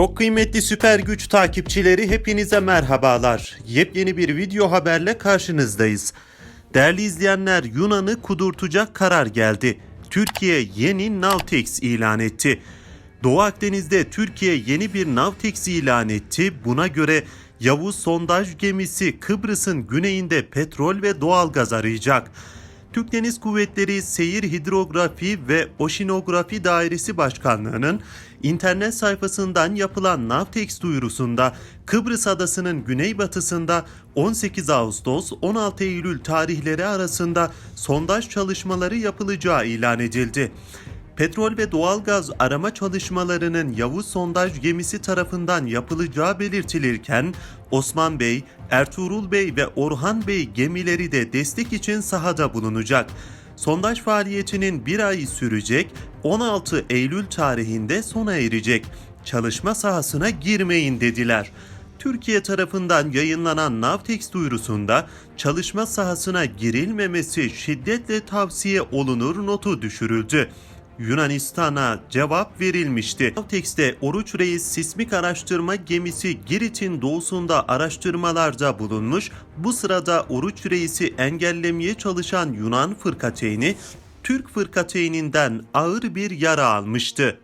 Çok kıymetli süper güç takipçileri hepinize merhabalar. Yepyeni bir video haberle karşınızdayız. Değerli izleyenler Yunan'ı kudurtacak karar geldi. Türkiye yeni Navtex ilan etti. Doğu Akdeniz'de Türkiye yeni bir Navtex ilan etti. Buna göre Yavuz sondaj gemisi Kıbrıs'ın güneyinde petrol ve doğalgaz arayacak. Türk Deniz Kuvvetleri Seyir Hidrografi ve Oşinografi Dairesi Başkanlığı'nın internet sayfasından yapılan Navtex duyurusunda Kıbrıs Adası'nın güneybatısında 18 Ağustos 16 Eylül tarihleri arasında sondaj çalışmaları yapılacağı ilan edildi. Petrol ve doğalgaz arama çalışmalarının Yavuz sondaj gemisi tarafından yapılacağı belirtilirken Osman Bey, Ertuğrul Bey ve Orhan Bey gemileri de destek için sahada bulunacak. Sondaj faaliyetinin bir ay sürecek, 16 Eylül tarihinde sona erecek. Çalışma sahasına girmeyin dediler. Türkiye tarafından yayınlanan Navtex duyurusunda çalışma sahasına girilmemesi şiddetle tavsiye olunur notu düşürüldü. Yunanistan'a cevap verilmişti. Navtex'te Oruç Reis sismik araştırma gemisi Girit'in doğusunda araştırmalarda bulunmuş. Bu sırada Oruç Reis'i engellemeye çalışan Yunan fırkateyni Türk fırkateyninden ağır bir yara almıştı.